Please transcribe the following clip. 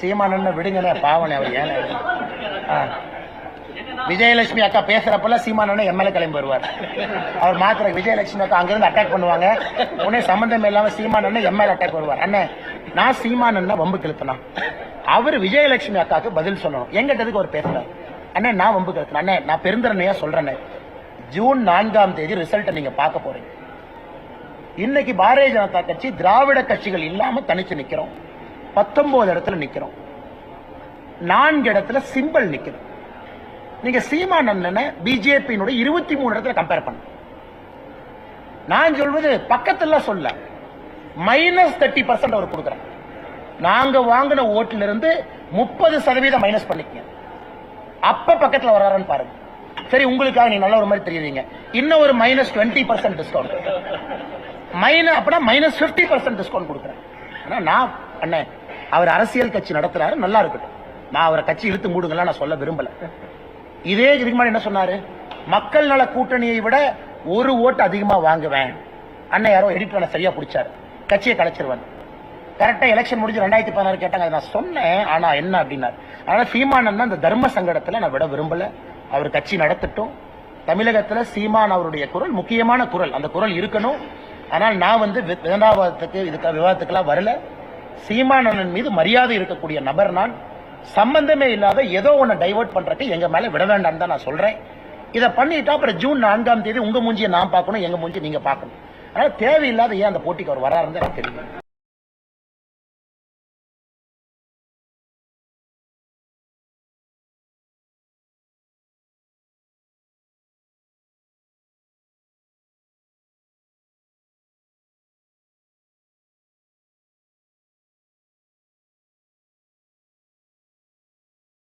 சீமானன்னு விடுங்கண்ணே பாவனே அவர் ஏன் விஜயலட்சுமி அக்கா பேசுறப்பெல்லாம் சீமானன்னு எம்எல்ஏ கிளம்பி வருவார் அவர் மாத்திர விஜயலட்சுமி அக்கா அங்கிருந்து அட்டாக் பண்ணுவாங்க. உடனே சம்பந்தம் இல்லாம சீமானன்னு எம்எல்ஏ அட்டாக் வருவார் அண்ணே நான் சீமானನ್ನ வம்பு கிழத்தினா அவர் விஜயலட்சுமி அக்காக்கு பதில் சொல்லணும். எங்கிட்டதுக்கு ஒரு பேசல அண்ணே நான் வம்பு கிழத்தினேன் அண்ணே நான் பெருந்தரனையா சொல்றேனே. ஜூன் நான்காம் தேதி ரிசல்ட்டை நீங்க பார்க்க போறீங்க. இன்னைக்கு பாரதிய ஜனதா கட்சி திராவிட கட்சிகள் இல்லாம தனிச்சு நிக்கிறோம். பத்தொன்பது இடத்துல நிக்கிறோம். நான்கு இடத்துல சிம்பிள் நிக்கிறோம் நீங்க சீமான் அண்ணனை பிஜேபியினுடைய இருபத்தி மூணு இடத்துல கம்பேர் பண்ண. நான் சொல்வது பக்கத்துல சொல்ல. மைனஸ் தேர்ட்டி பர்சன்ட் அவர் கொடுக்குறாங்க நாங்க வாங்கின ஓட்டுல இருந்து முப்பது சதவீதம் மைனஸ் பண்ணிக்கங்க. அப்ப பக்கத்துல வராருன்னு பாருங்க. சரி உங்களுக்காக நீ நல்ல ஒரு மாதிரி தெரியுறீங்க. இன்னும் ஒரு minus twenty percent discount minus அப்படின்னா மைனஸ் ஃபிஃப்டி பர்சன்ட் டிஸ்கவுண்ட் கொடுக்குறேன். ஆனால் நான் அண்ணே அவர் அரசியல் கட்சி நடத்துறாரு நல்லா இருக்கட்டும். நான் அவரை கட்சி இழுத்து மூடுங்களா நான் சொல்ல விரும்பல. இதே இதுக்கு முன்னாடி என்ன சொன்னாரு? மக்கள் நல கூட்டணியை விட ஒரு ஓட்டு அதிகமா வாங்குவேன். அண்ணன் யாரோ எடிட் பண்ண சரியா பிடிச்சாரு. கட்சியை கலைச்சிருவேன் கரெக்டா எலெக்ஷன் முடிஞ்சு ரெண்டாயிரத்தி பதினாறு கேட்டாங்க. அதை நான் சொன்னேன் ஆனா என்ன அப்படின்னாரு. அதனால சீமானன் அந்த தர்ம சங்கடத்துல நான் விட விரும்பல. அவர் கட்சி நடத்தட்டும். தமிழகத்துல சீமான் அவருடைய குரல் முக்கியமான குரல். அந்த குரல் இருக்கணும். ஆனால் நான் வந்து வி- விதண்டாவாதத்துக்கு இதுக்கு விவாதத்துக்கெல்லாம் வரல. சீமானனன் மீது மரியாதை இருக்கக்கூடிய நபர் நான். சம்பந்தமே இல்லாத ஏதோ ஒன்று டைவர்ட் பண்ணுறதுக்கு எங்கள் மேலே விட வேண்டாம்னு தான் நான் சொல்கிறேன் இதை பண்ணிட்டா அப்புறம் ஜூன் நான்காம் தேதி உங்கள் மூஞ்சியை நான் பார்க்கணும் எங்கள் மூஞ்சி நீங்கள் பார்க்கணும். ஆனால் தேவையில்லாத ஏன் அந்த போட்டிக்கு அவர் வராருன்னு எனக்கு தெரியும்